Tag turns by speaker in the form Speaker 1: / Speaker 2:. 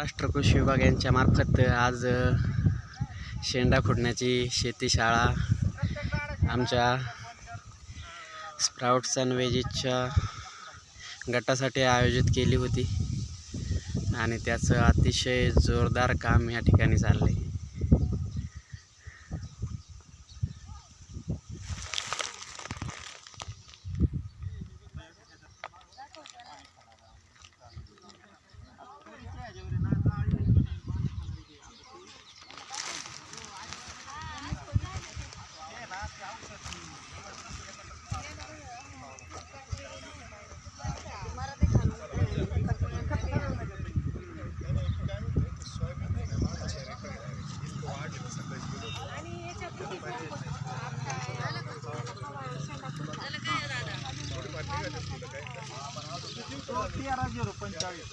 Speaker 1: महाराष्ट्र कृषी विभाग यांच्या मार्फत आज शेंडा खुडण्याची शेतीशाळा आमच्या स्प्राउट्स अँड वेजेसच्या गटासाठी आयोजित केली होती. आणि त्याचं अतिशय जोरदार काम या ठिकाणी चाललं आहे तेरा झिरो पंचेचाळीस